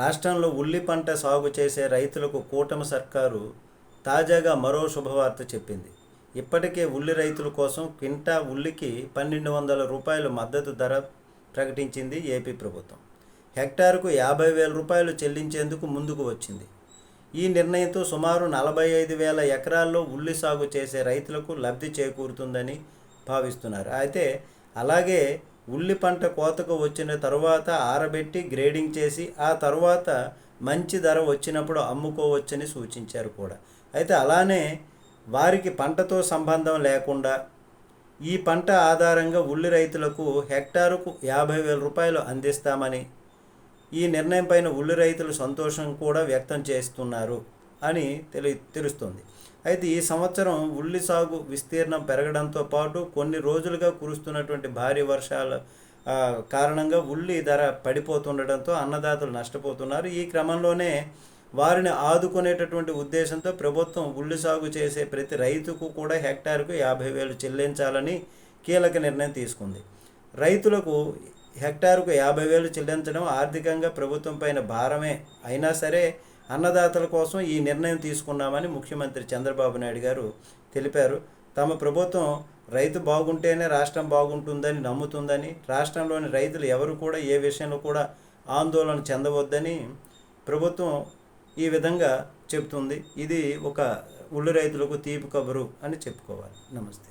రాష్ట్రంలో ఉల్లి పంట సాగు చేసే రైతులకు కూటమి సర్కారు తాజాగా మరో శుభవార్త చెప్పింది. ఇప్పటికే ఉల్లి రైతుల కోసం క్వింటా ఉల్లికి పన్నెండు వందల రూపాయల మద్దతు ధర ప్రకటించింది ఏపీ ప్రభుత్వం. హెక్టార్కు యాభై వేల రూపాయలు చెల్లించేందుకు ముందుకు వచ్చింది. ఈ నిర్ణయంతో సుమారు నలభై ఐదు వేల ఎకరాల్లో ఉల్లి సాగు చేసే రైతులకు లబ్ధి చేకూరుతుందని భావిస్తున్నారు. అయితే అలాగే ఉల్లి పంట కోతకు వచ్చిన తరువాత ఆరబెట్టి గ్రేడింగ్ చేసి ఆ తర్వాత మంచి ధర వచ్చినప్పుడు అమ్ముకోవచ్చని సూచించారు కూడా. అయితే అలానే వారికి పంటతో సంబంధం లేకుండా ఈ పంట ఆధారంగా ఉల్లి రైతులకు హెక్టారుకు యాభై వేల రూపాయలు అందిస్తామని ఈ నిర్ణయం పైన ఉల్లి రైతులు సంతోషం కూడా వ్యక్తం చేస్తున్నారు. అని తెలి తెలుస్తుంది. అయితే ఈ సంవత్సరం ఉల్లి సాగు విస్తీర్ణం పెరగడంతో పాటు కొన్ని రోజులుగా కురుస్తున్నటువంటి భారీ వర్షాల కారణంగా ఉల్లి ధర పడిపోతుండడంతో అన్నదాతలు నష్టపోతున్నారు. ఈ క్రమంలోనే వారిని ఆదుకునేటటువంటి ఉద్దేశంతో ప్రభుత్వం ఉల్లి సాగు చేసే ప్రతి రైతుకు కూడా హెక్టార్కు యాభై వేలు చెల్లించాలని కీలక నిర్ణయం తీసుకుంది. రైతులకు హెక్టార్కు యాభై వేలు చెల్లించడం ఆర్థికంగా ప్రభుత్వం పైన భారమే అయినా సరే అన్నదాతల కోసం ఈ నిర్ణయం తీసుకున్నామని ముఖ్యమంత్రి చంద్రబాబు నాయుడు గారు తెలిపారు. తమ ప్రభుత్వం రైతు బాగుంటేనే రాష్ట్రం బాగుంటుందని నమ్ముతుందని రాష్ట్రంలోని రైతులు ఎవరు కూడా ఏ విషయంలో కూడా ఆందోళన చెందవద్దని ప్రభుత్వం ఈ విధంగా చెప్తుంది ఇది ఒక ఉల్లు రైతులకు తీపి కబురు అని చెప్పుకోవాలి. నమస్తే.